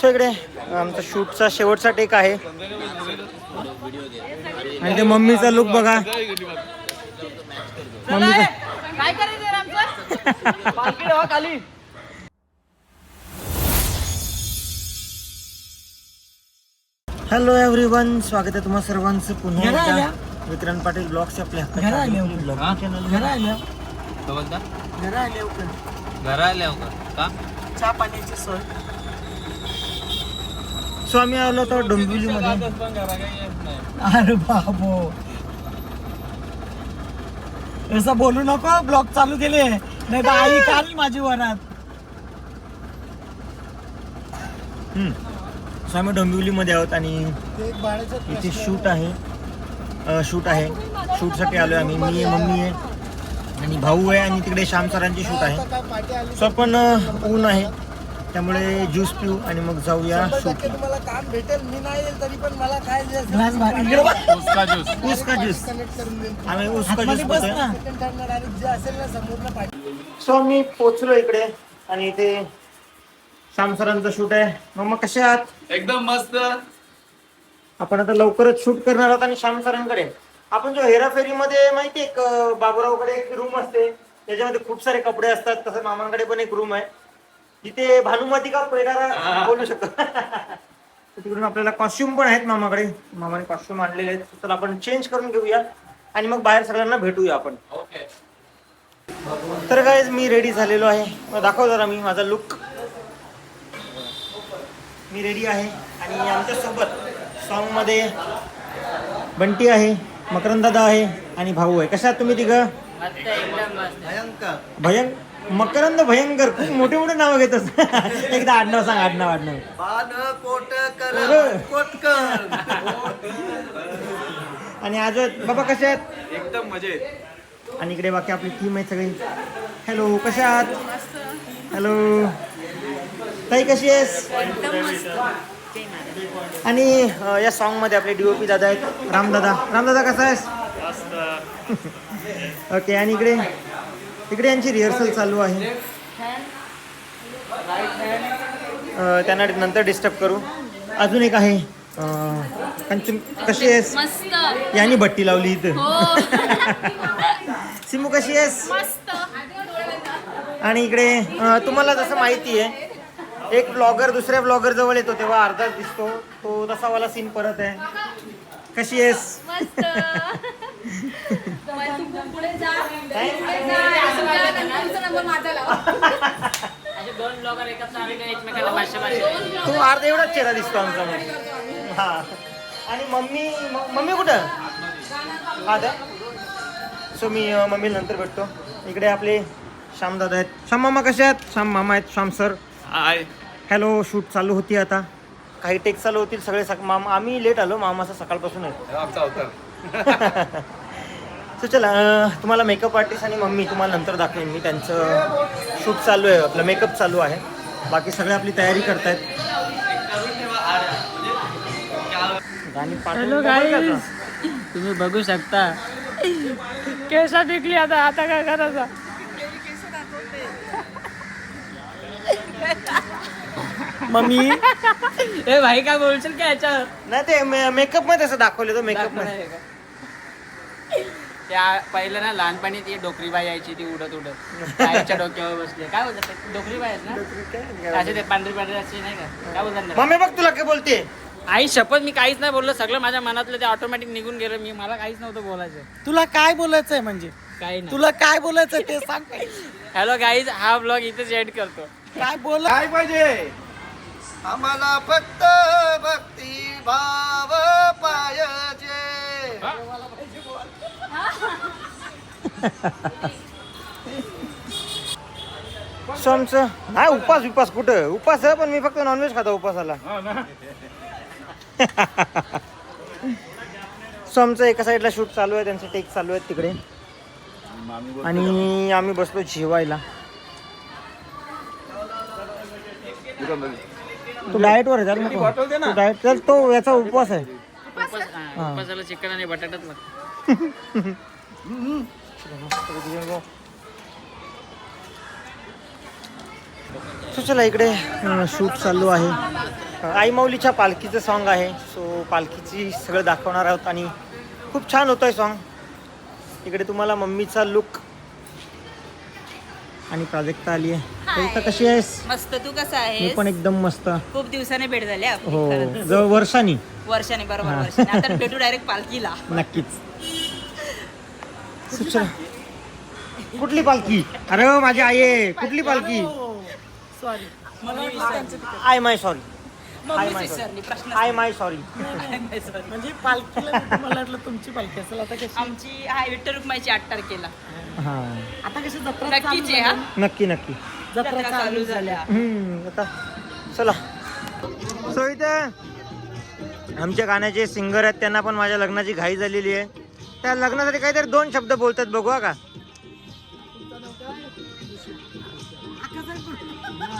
So इकडे आमचा शूटचा शेवटचा टेक आहे. आणि ते मम्मीचा लुक बघा. खाली. हॅलो एव्हरीवन स्वागत आहे तुम्हा सर्वांचं पुन्हा एकदा. विक्रांत पाटील ब्लॉग्स आपल्या ब्लॉग चॅनल काय बोलता घरा आल्या? का का? चहा पाण्याची सोय सो आम्ही आलो होतो डोंबिवली मध्ये अरे बाबो असं बोलू नको ब्लॉग चालू केले. नाही तर आई काल माझी वरात. सो आम्ही डोंबिवलीमध्ये आहोत आणि इथे शूट आहे. शूट आहे. शूटसाठी आलो आहे आम्ही. मी मम्मी आहे. आणि भाऊ आहे आणि तिकडे श्याम सरांची शूट आहे. सो आपण ऊन आहे. त्यामुळे ज्यूस पिऊ आणि मग जाऊया मला काम भेटेल. मी नाही येईल तरी पण मला काय ग्लास भारी. इकडे बघ. उसका ज्यूस. उसका ज्यूस. कनेक्ट करून देईल. आम्ही उसका ज्यूस आतमध्ये बस पितोय. ना. सेकंड ठरणार आणि जे असेल ना पाठी. सो मी पोचलो इकडे आणि इथे श्याम सरांचं शूट आहे. मग कसे आहात? एकदम मस्त. आपण आता लवकरच शूट करणार आहोत आणि श्याम सरांकडे. आपण जो हेराफेरीमध्ये माहिती एक बाबूरावकडे एक रूम असते. त्याच्यामध्ये खूप सारे कपडे असतात. तसं मामांकडे पण एक रूम आहे. तिथे भानुमती का पैरारा बोलू शकतो. तिकडून आपल्याला कॉस्ट्युम पण आहेत मामाकडे. मामाने कॉस्ट्युम आणलेले आहेत. तर आपण चेंज करून घेऊया आणि मग बाहेर सगळ्यांना भेटूया आपण. ओके तर काय मी रेडी झालेलो आहे. मग दाखव जरा मी माझा लुक मी रेडी आहे. आणि आमच्यासोबत सॉन्गमध्ये बंटी आहे मकरंद दादा आहे आणि भाऊ आहे. कशा आहात तुम्ही तिघं? भयं मकरंद भयंकर खूप मोठे मोठे नावं घेतस एकदा आडनाव सांग आडनाव आडनाव. आणि आज बाबा कसे आहेत? एकदम मजेत. आणि इकडे बाकी आपली टीम आहे सगळी. हॅलो कशा आहात? हॅलो ताई कशी आहेस? आणि या सॉन्गमध्ये आपले डीओपी दादा आहेत. रामदादा. रामदादा कसा आहेस? ओके आणि इकडे? इकडे यांची रिहर्सल चालू आहे. त्यांना नंतर डिस्टर्ब करू. अजून एक आहे. कशी आहेस? यांनी भट्टी लावली इथं. हो. सिमू कशी आहेस? आणि इकडे तुम्हाला जसं माहिती आहे एक ब्लॉगर दुसऱ्या ब्लॉगर जवळ येतो तेव्हा अर्धाच दिसतो. तो तसा वाला सीन परत आहे. कशी आहेस? तू अर्धा एवढाच चेहरा दिसतो आमचा मग हा. आणि मम्मी मम्मी कुठं? हा त्या सो मी अं, मम्मीला नंतर भेटतो. इकडे आपले श्याम दादा आहेत. श्याम मामा कसे आहेत? श्याम मामा आहेत Shyam sir. Hi hello shoot चालू होती आता. काही टेक चालू होतील सगळे सक मामा आम्ही लेट आलो मामा असं सकाळपासून आहे. आमचा अवतार. सो चला तुम्हाला मेकअप आर्टिस्ट आणि मम्मी तुम्हाला नंतर दाखवेन. मी त्यांचं शूट चालू आहे. आपलं मेकअप चालू आहे. बाकी सगळे आपली तयारी करतायत? तुम्ही बघू शकता. केसा पिकली आता आता काय करायचं? मम्मी? ए भाई काय बोलशील का याच्यावर? नाही ते मेकअपमध्ये असं दाखवलं तो मेकअप दाखवणार मध्ये. आहे का? त्या पहिलं ना लहानपणी ती डोकरी बाई यायची ती उडत उडत. आईच्या डोक्यावर बसली. काय बोलतात ते? डोकरी बाई आहेत ना? असे ते पांढरी पांढरी असे नाही का? काय बोलतात? मम्मी बघ तुला काय बोलते. आई शपथ मी काहीच नाही बोललो. सगळं माझ्या मनातलं ते ऑटोमॅटिक निघून गेलं. मी मला काहीच नव्हतं बोलायचं. तुला काय बोलायचंय म्हणजे? काही नाही. तुला काय बोलायचं ते सांग. हॅलो गाईज हा ब्लॉग इथेच एंड करतो. काय बोल काय पाहिजे? आम्हाला फक्त भक्ती भाव पाहिजे. सो आमचं नाही उपास उपास कुठं? उपास आहे पण मी फक्त नॉनव्हेज खाता उपासाला. सो आमचं एका साईडला शूट चालू आहे त्यांचे टेक चालू आहेत तिकडे. आणि आम्ही बसलो जेवायला. तू डाएट वर आहे, चाल नको. तू डाएट चल तो याचा उपवास आहे. उपास हा, उपासाला चिकन आणि बटाटाच लागतो. सो चला इकडे शूट चालू आहे. आई माऊलीच्या पालखीचं सॉन्ग आहे. सो पालखीची सगळं दाखवणार आहोत आणि खूप छान होतं आहे सॉन्ग इकडे तुम्हाला मम्मीचा लुक आणि प्राजक्ता आली आहे. प्राजक्ता कशी आहेस? मस्त. तू कसा मी आहेस? पण एकदम मस्त. खूप दिवसाने भेट झाली आपली हो. खरंच. जवळ वर्षानी. वर्षाने बरोबर हा. वर्षाने. आता भेटू डायरेक्ट पालखीला. नक्कीच. सुचना. कुठली पालखी? अरे हो, माझी आई आहे. कुठली पालखी? आय माय सॉरी मम्मीच माय विसरली प्रश्न आय माय सॉरी म्हणजे पालखीला मी- मला वाटलं तुमची पालखी असेल आता कशी? आमची हा विठ्ठल रुक्माईची आठ तारखेला. हा. नक्कीच आहे हा नक्की नक्की. जत्रा चालू झाल्या. हम्म, आता चला. सो इथे आमच्या गाण्याचे सिंगर आहेत त्यांना पण माझ्या लग्नाची घाई झालेली आहे. त्या लग्नासाठी काहीतरी दोन शब्द बोलतात बघू हा का?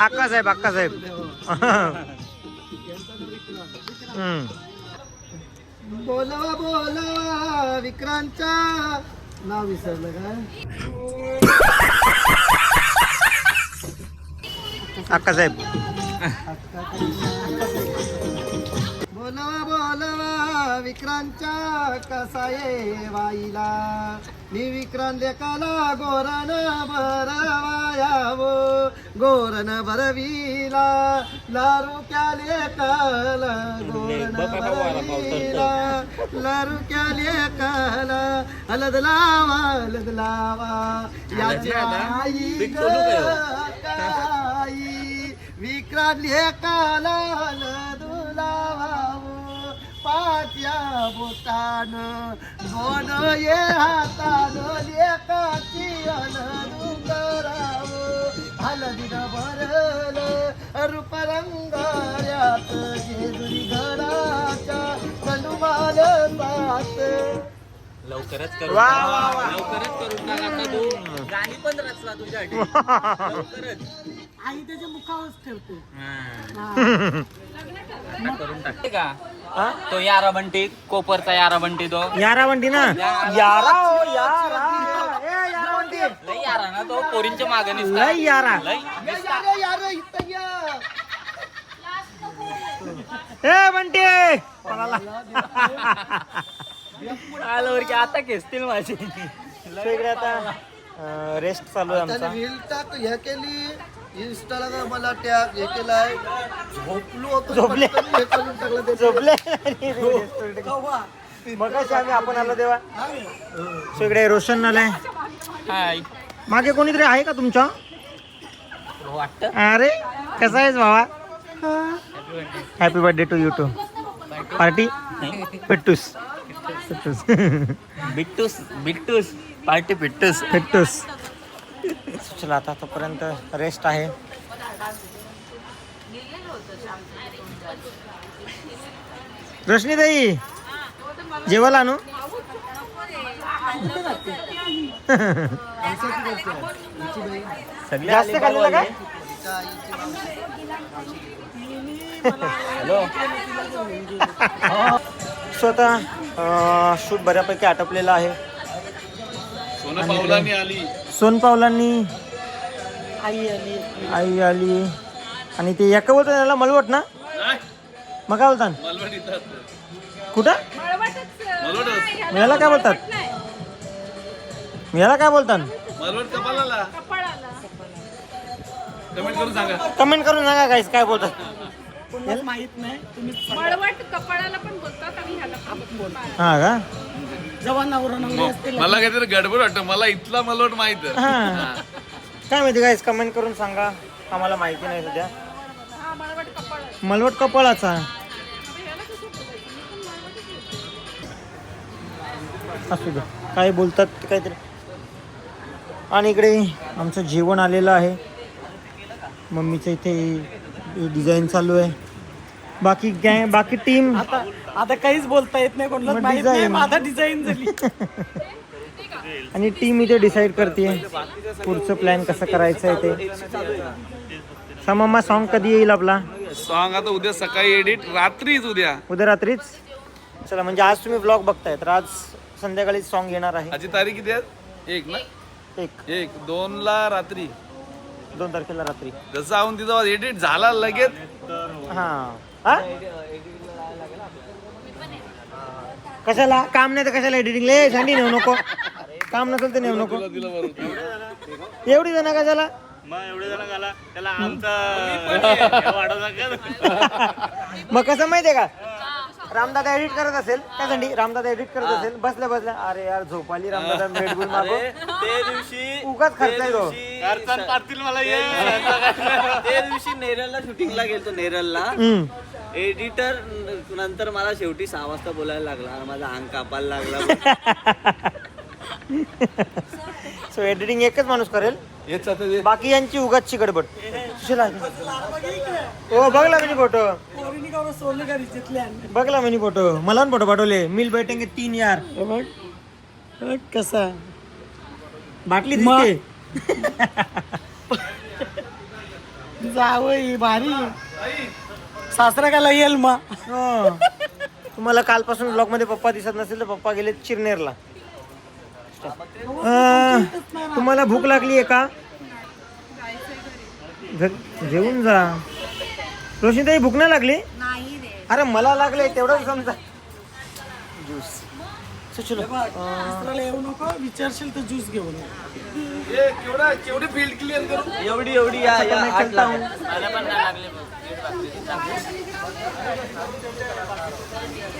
अक्कासाहेब अक्कासाहेब हम्म. बोलवा बोलवा विक्रांतच्या नाव विसरलं काय अक्कासाहेब बोलवा बोलवा विक्रांतच्या कसा ये वाईला? मी विक्रांत लेकाला गोरन भरवायावो गोरन भरवीला लारू क्याले काल गोरन भरवीला. लारू क्याले काल हलद लावा हलद लावा. याची आई ग काही विक्रांत लेकाला हलद लावावो. पात्या बोटान गोन ये हातान लेकाची हलद करावो हलदीन भरल रूप रंगाऱ्यात जेजुरी घडाच्या कनुमाल सात लवकरच करू वा, वा, वा. लवकरच करून टाक आता तू गाणी पण रचला तुझ्यासाठी. लवकरच. आई त्याच्या मुखावरच ठेवते. आता करून टाक का हा? तो यारा बंटी कोपरचा यारा बंटी तो. यारा वंटी ना? यारा हो यारा ए, यारा ना तो पोरींच्या मागे लय यारा. ए बंटी. आल्यावर की आता खेचतील माझी. इकडे आता रेस्ट चालू आहे आमचा. रील टाक हे केली. इंस्टाला का मला टॅग हे केलाय. झोपलो होतो झोपले. पटकन हे करून टाकलं ते. झोपले. मग आम्ही आपण आलो तेव्हा. So इकडे रोशन आलाय हाय. मागे कोणीतरी आहे का तुमच्या? वाटत. अरे कसा आहेस भावा? Happy birthday to you to party पिट्टूस पिट्टूस बिट्टूस बिट्टूस पार्टी पिट्टूस पिट्टूस चला आता तोपर्यंत रेस्ट आहे. रोशनी ताई जेवायला आणू? सगळे जास्त खाल्लेलं काय हॅलो. स्वतः शूट बऱ्यापैकी आटपलेला आहे. सोन पावलांनी आई आली. आई आली. आणि ते एका बोलतात त्याला मलवट ना? मग काय बोलतात कुठं? याला काय बोलतात? याला काय बोलतात कमेंट करून सांगा. काहीच काय बोलतात. माहीत नाही तुम्ही मळवट कपाळाला पण बोलतात आणि ह्याला पण बोलतात. हा का? मला काहीतरी गडबड वाटतं. मला इथला मलवट माहीत आहे. हा. काय माहिती गाईस कमेंट करून सांगा. आम्हाला माहिती नाही सध्या. हा मलवट कपाळाचा. असू दे. काय बोलतात ते काहीतरी. आणि इकडे आमचं जेवण आलेलं आहे. मम्मीचं इथे डिझाईन चालू आहे. बाकी गॅ बाकी टीम आता आता काहीच बोलता येत नाही कोणाला मग माहीत नाही design. माझा डिझाईन झाली. आणि टीम इथे डिसाईड करते पुढचं प्लॅन कसं करायचं आहे ते. समम्मा सॉन्ग कधी येईल आपला? सॉन्ग आता उद्या सकाळी एडिट रात्रीच उद्या. उद्या रात्रीच? चला म्हणजे आज तुम्ही ब्लॉग बघताय तर आज संध्याकाळी सॉन्ग येणार आहे. आजची तारीख किती आहे? एक ना? एक. एक दोन ला रात्री. दोन तारखेला रात्री. जसं आहोत तिथं एडिट झाला लगेच. हा. हा? कशाला? काम नाही तर कशाला एडिटिंग ले? सँडी नेऊ नको. काम नसेल तर नेऊ नको. एवढी जण कशाला? मग कसं माहितीये का? रामदादा एडिट करत असेल. काय सँडी? रामदादा एडिट करत असेल. बसल्या बसल्या. अरे यार झोपाली रामदादा रेडबुल मागो ते दिवशी उगाच खर्च आहे तो. ते दिवशी नेरलला शूटिंगला गेलतो नेरलला. हम्म. एडिटर नंतर मला शेवटी सहा वाजता बोलायला लागला. आणि माझा अंग कापायला लागला. सो एडिटिंग एकच माणूस करेल? येत आता ते. बाकी यांची उगाचची गडबड सुशीला हो बघला मी फोटो बघला मी फोटो मला पण फोटो पाठवले. मिल बैठेंगे तीन यार. कसा बाटली दिसते. जावं भारी. सासरा का येईल मग हो. तुम्हाला कालपासून ब्लॉगमध्ये पप्पा दिसत नसेल तर पप्पा गेले चिरनेरला. अं, तुम्हाला भूक लागली आहे का? घ- जेवून जा. रोशनीताई भूक नाही लागली? नाही रे. अरे मला लागले तेवढं समजा. ज्यूस चलो येऊ नको विचारशील तर ज्यूस घेऊन एवढी एवढी या या आठ चलता लाख. मला पण नाही लागले भाऊ.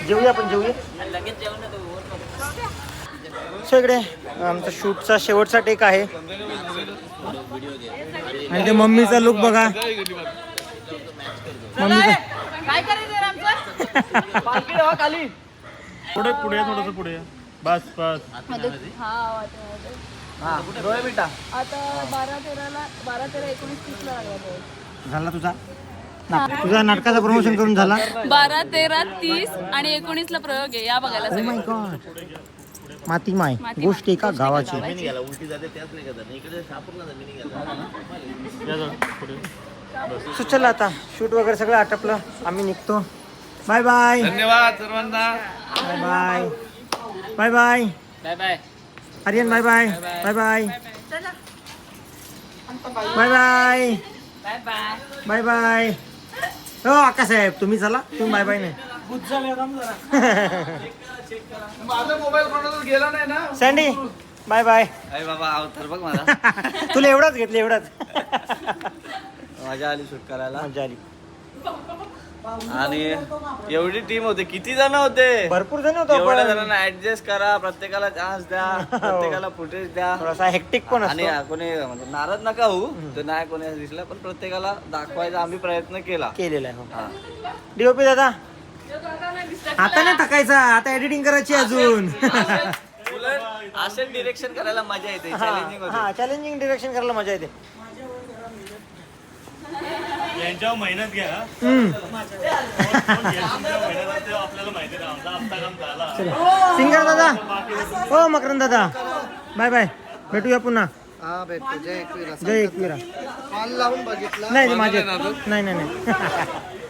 जेवूया आपण जेवूया? आणि लगेच जेवण येतं, वर नको. सो इकडे आमचा शूटचा शेवटचा टेक आहे. आणि ते मम्मीचा लुक बघा. पुढे पुढे थोडस पुढे. बस बस. हा आता बारा तेराला बारा तेरा एकोणीस तीसला लागला तो. झाला तुझा? ना- तुझा नाटकाचं प्रमोशन करून झाला बारा तेरा तीस आणि एकोणीस ला प्रयोग आहे या बघायला Oh सगळं my God. माती माय गोष्ट एका गावाची चला आता शूट वगैरे सगळं आटपलं आम्ही निघतो बाय बाय धन्यवाद सर्वांना bye bye bye bye bye bye Aryan bye bye bye bye bye bye bye bye bye bye हो साहेब तुम्ही चला. तुम्ही बाय बाय नाही माझा मोबाईल कोणाला गेला नाही ना. सँडी बाय बाय अरे बाबा अवतार बघ मला तुला एवढाच घेतलं एवढाच. मजा आली शूट करायला. मजा आली. आणि एवढी टीम होते. किती जण होते? भरपूर जण होतो एवढ्या. जणांना ऍडजस्ट करा प्रत्येकाला चान्स द्या प्रत्येकाला फुटेज द्या. थोडासा हेक्टिक पण आणि कोणी म्हणजे नाराज नका होऊ. तर नाही कोणी दिसलं पण प्रत्येकाला दाखवायचा आम्ही प्रयत्न केला. केलेला आहे हो. हा. डीओपी दादा? आता नाही टाकायचा आता एडिटिंग करायची अजून. असेच डिरेक्शन करायला मजा येते चॅलेंजिंग होते. हा चॅलेंजिंग डिरेक्शन करायला मजा येते. यांच्यावर मेहनत घ्या. हम्म. आपल्याला माहिती आहे आमचा हप्ता काम झाला सिंगर दादा? हो मकरंद दादा. Bye bye. भेटूया पुन्हा. हा भेटतो. जय एकविरा. जय एकविरा. कॉल लावून बघितला. नाही माझे नाही नाही नाही.